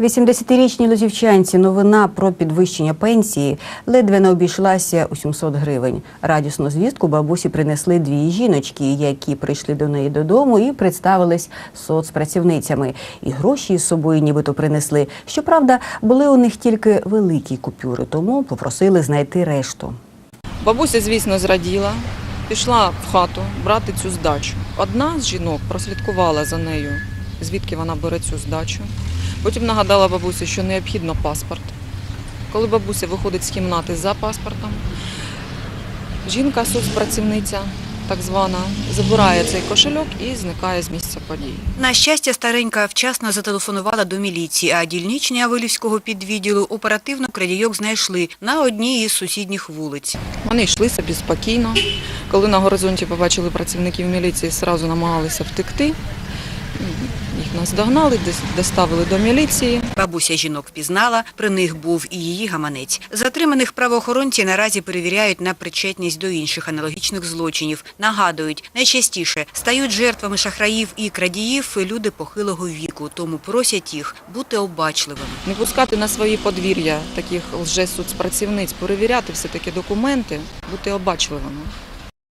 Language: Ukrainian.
80-річній лозівчанці новина про підвищення пенсії ледве не обійшлася у 700 гривень. Радісну звістку бабусі принесли дві жіночки, які прийшли до неї додому і представились соцпрацівницями. І гроші із собою нібито принесли. Щоправда, були у них тільки великі купюри, тому попросили знайти решту. Бабуся, звісно, зраділа, пішла в хату брати цю здачу. Одна з жінок прослідкувала за нею, звідки вона бере цю здачу. Потім нагадала бабусі, що необхідно паспорт. Коли бабуся виходить з кімнати за паспортом, жінка, соцпрацівниця, так звана, забирає цей кошельок і зникає з місця події. На щастя, старенька вчасно зателефонувала до міліції, а дільничні Авилівського підвідділу оперативно крадійок знайшли на одній із сусідніх вулиць. Вони йшли собі спокійно. Коли на горизонті побачили працівників міліції, одразу намагалися втекти. Їх наздогнали, дес- доставили до міліції. Бабуся жінок впізнала, при них був і її гаманець. Затриманих правоохоронці наразі перевіряють на причетність до інших аналогічних злочинів. Нагадують, найчастіше стають жертвами шахраїв і крадіїв люди похилого віку, тому просять їх бути обачливими. Не пускати на свої подвір'я таких лжесоцпрацівниць, перевіряти все-таки документи, бути обачливими.